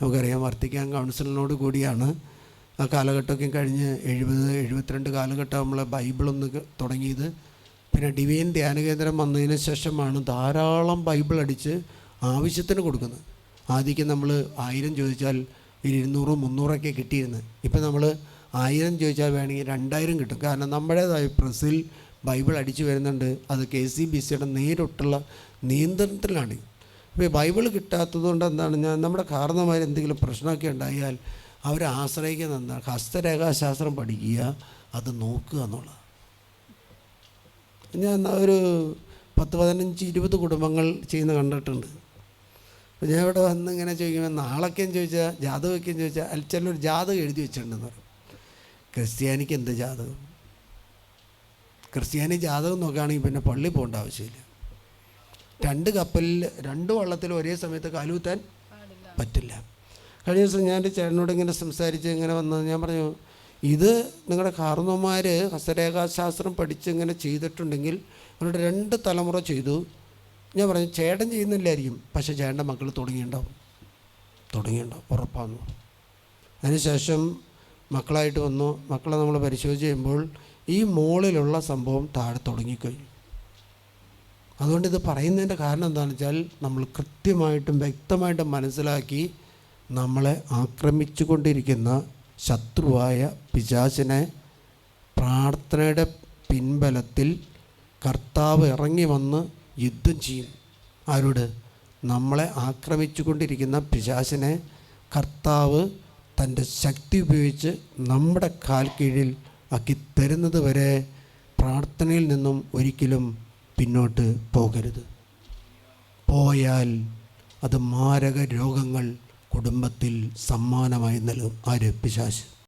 നമുക്കറിയാം വർത്തിക്കാൻ കൗൺസിലിനോട് കൂടിയാണ് ആ കാലഘട്ടമൊക്കെ കഴിഞ്ഞ് എഴുപത് എഴുപത്തിരണ്ട് കാലഘട്ടം നമ്മൾ ബൈബിളൊന്ന് തുടങ്ങിയത്. പിന്നെ ഡിവൈൻ ധ്യാന കേന്ദ്രം വന്നതിന് ശേഷമാണ് ധാരാളം ബൈബിൾ അടിച്ച് ആവശ്യത്തിന് കൊടുക്കുന്നത്. ആദ്യം നമ്മൾ ആയിരം ചോദിച്ചാൽ ഇരുന്നൂറ് മുന്നൂറൊക്കെ കിട്ടിയിരുന്നത് ഇപ്പം നമ്മൾ ആയിരം ചോദിച്ചാൽ വേണമെങ്കിൽ രണ്ടായിരം കിട്ടും. കാരണം നമ്മുടേതായ പ്രസിൽ ബൈബിൾ അടിച്ചു വരുന്നുണ്ട്. അത് കെ സി ബി സിയുടെ നേരിട്ടുള്ള നിയന്ത്രണത്തിലാണ്. ഇപ്പോൾ ബൈബിൾ കിട്ടാത്തത് കൊണ്ട് എന്താണ്? ഞാൻ നമ്മുടെ കാരണന്മാർ എന്തെങ്കിലും പ്രശ്നമൊക്കെ ഉണ്ടായാൽ അവരെ ആശ്രയിക്കുന്ന എന്താണ്? ഹസ്തരേഖാശാസ്ത്രം പഠിക്കുക അത് നോക്കുക എന്നുള്ളത് ഞാൻ ഒരു പത്ത് പതിനഞ്ച് ഇരുപത് കുടുംബങ്ങൾ ചെയ്യുന്ന കണ്ടിട്ടുണ്ട്. അപ്പോൾ ഞാൻ ഇവിടെ വന്ന് ഇങ്ങനെ ചോദിക്കുമ്പോൾ നാളൊക്കെയും ചോദിച്ചാൽ ജാതകമൊക്കെയും ചോദിച്ചാൽ അതിൽ ചിലർ ജാതകം എഴുതി വെച്ചിട്ടുണ്ടെന്ന് പറയും. ക്രിസ്ത്യാനിക്ക് എന്ത് ജാതകം? ക്രിസ്ത്യാനി ജാതകം നോക്കുകയാണെങ്കിൽ പിന്നെ പള്ളി പോകേണ്ട ആവശ്യമില്ല. രണ്ട് കപ്പലിൽ രണ്ട് വള്ളത്തിൽ ഒരേ സമയത്ത് കാലൂത്താൻ പറ്റില്ല. കഴിഞ്ഞ ദിവസം ഞാൻ ചേട്ടനോട് ഇങ്ങനെ സംസാരിച്ച് ഇങ്ങനെ വന്നത് ഞാൻ പറഞ്ഞു ഇത് നിങ്ങളുടെ കാർന്നോമാർ ഹസ്തരേഖാശാസ്ത്രം പഠിച്ച് ഇങ്ങനെ ചെയ്തിട്ടുണ്ടെങ്കിൽ അവരുടെ രണ്ട് തലമുറ ചെയ്തു. ഞാൻ പറഞ്ഞു ചേട്ടൻ ചെയ്യുന്നില്ലായിരിക്കും പക്ഷെ ചേട്ടന്റെ മക്കൾ തുടങ്ങിയിട്ടുണ്ടാവും തുടങ്ങിയിട്ടുണ്ടാവും ഉറപ്പാന്നു. അതിനുശേഷം മക്കളായിട്ട് വന്നു. മക്കളെ നമ്മൾ പരിശോധിച്ച് ചെയ്യുമ്പോൾ ഈ മുകളിലുള്ള സംഭവം താഴെ തുടങ്ങിക്കഴിഞ്ഞു. അതുകൊണ്ട് ഇത് പറയുന്നതിന്റെ കാരണം എന്താണെന്ന് വെച്ചാൽ നമ്മൾ കൃത്യമായിട്ടും വ്യക്തമായിട്ടും മനസ്സിലാക്കി നമ്മളെ ആക്രമിച്ചു കൊണ്ടിരിക്കുന്ന ശത്രുവായ പിശാചിനെ പ്രാർത്ഥനയുടെ പിൻബലത്തിൽ കർത്താവ് ഇറങ്ങി വന്ന് യുദ്ധം ചെയ്യും. ആരോട്? നമ്മളെ ആക്രമിച്ചു കൊണ്ടിരിക്കുന്ന പിശാചിനെ കർത്താവ് തന്റെ ശക്തി ഉപയോഗിച്ച് നമ്മുടെ കാൽ കീഴിൽ ആക്കി തരുന്നത് വരെ പ്രാർത്ഥനയിൽ നിന്നും ഒരിക്കലും പിന്നോട്ട് പോകരുത്. പോയാൽ അത് മാരക രോഗങ്ങൾ കുടുംബത്തിൽ സമ്മാനമായി നൽകും. ആര് പിശാശ്